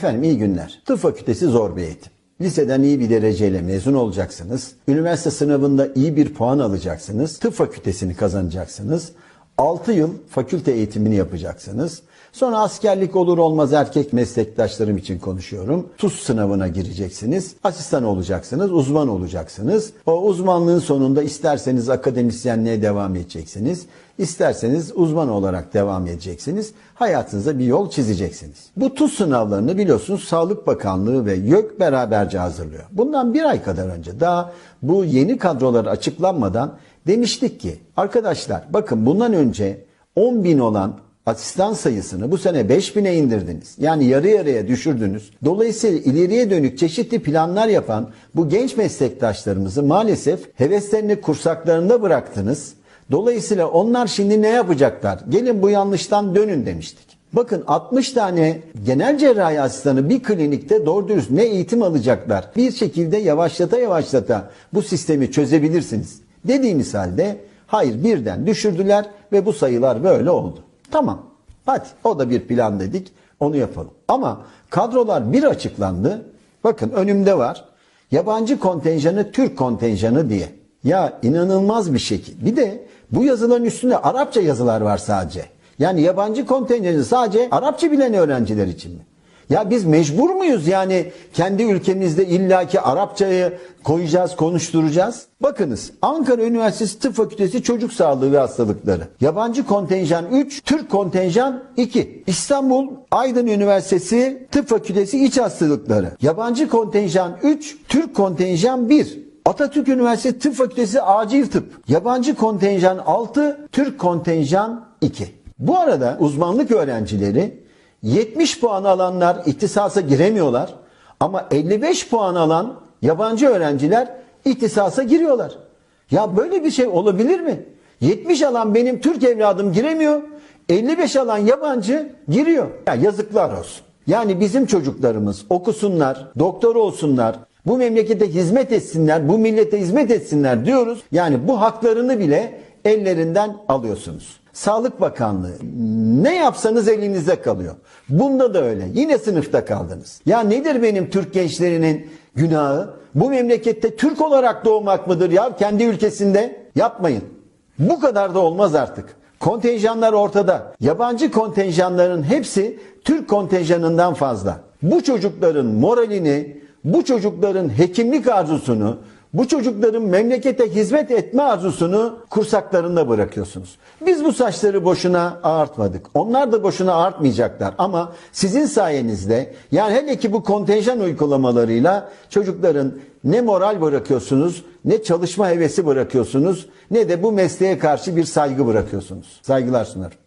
Efendim iyi günler. Tıp fakültesi zor bir eğitim. Liseden iyi bir dereceyle mezun olacaksınız. Üniversite sınavında iyi bir puan alacaksınız. Tıp fakültesini kazanacaksınız. 6 yıl fakülte eğitimini yapacaksınız. Sonra askerlik olur olmaz erkek meslektaşlarım için konuşuyorum. TUS sınavına gireceksiniz. Asistan olacaksınız, uzman olacaksınız. O uzmanlığın sonunda isterseniz akademisyenliğe devam edeceksiniz. İsterseniz uzman olarak devam edeceksiniz. Hayatınıza bir yol çizeceksiniz. Bu TUS sınavlarını biliyorsunuz Sağlık Bakanlığı ve YÖK beraberce hazırlıyor. Bundan bir ay kadar önce daha bu yeni kadrolar açıklanmadan demiştik ki arkadaşlar bakın bundan önce 10 bin olan asistan sayısını bu sene 5000'e indirdiniz. Yani yarı yarıya düşürdünüz. Dolayısıyla ileriye dönük çeşitli planlar yapan bu genç meslektaşlarımızı maalesef heveslerini kursaklarında bıraktınız. Dolayısıyla onlar şimdi ne yapacaklar? Gelin bu yanlıştan dönün demiştik. Bakın 60 tane genel cerrahi asistanı bir klinikte doğru dürüst ne eğitim alacaklar? Bir şekilde yavaşlata yavaşlata bu sistemi çözebilirsiniz. Dediğimiz halde hayır birden düşürdüler ve bu sayılar böyle oldu. Tamam hadi o da bir plan dedik onu yapalım. Ama kadrolar bir açıklandı. Bakın önümde var. Yabancı kontenjanı Türk kontenjanı diye. Ya inanılmaz bir şekil. Bir de bu yazıların üstünde Arapça yazılar var sadece. Yani yabancı kontenjanı sadece Arapça bilen öğrenciler için mi? Ya biz mecbur muyuz yani kendi ülkemizde illaki Arapçayı koyacağız, konuşturacağız? Bakınız Ankara Üniversitesi Tıp Fakültesi Çocuk Sağlığı ve Hastalıkları. Yabancı kontenjan 3, Türk kontenjan 2. İstanbul Aydın Üniversitesi Tıp Fakültesi İç Hastalıkları. Yabancı kontenjan 3, Türk kontenjan 1. Atatürk Üniversitesi Tıp Fakültesi Acil Tıp. Yabancı kontenjan 6, Türk kontenjan 2. Bu arada uzmanlık öğrencileri 70 puan alanlar ihtisasa giremiyorlar ama 55 puan alan yabancı öğrenciler ihtisasa giriyorlar. Ya böyle bir şey olabilir mi? 70 alan benim Türk evladım giremiyor. 55 alan yabancı giriyor. Ya yazıklar olsun. Yani bizim çocuklarımız okusunlar, doktor olsunlar, bu memlekete hizmet etsinler, bu millete hizmet etsinler diyoruz. Yani bu haklarını bile ellerinden alıyorsunuz. Sağlık Bakanlığı ne yapsanız elinizde kalıyor. Bunda da öyle. Yine sınıfta kaldınız. Ya nedir benim Türk gençlerinin günahı? Bu memlekette Türk olarak doğmak mıdır ya kendi ülkesinde? Yapmayın. Bu kadar da olmaz artık. Kontenjanlar ortada. Yabancı kontenjanların hepsi Türk kontenjanından fazla. Bu çocukların moralini, bu çocukların hekimlik arzusunu, bu çocukların memlekete hizmet etme arzusunu kursaklarında bırakıyorsunuz. Biz bu saçları boşuna ağartmadık. Onlar da boşuna ağartmayacaklar. Ama sizin sayenizde yani hele ki bu kontenjan uygulamalarıyla çocukların ne moral bırakıyorsunuz, ne çalışma hevesi bırakıyorsunuz, ne de bu mesleğe karşı bir saygı bırakıyorsunuz. Saygılar sunarım.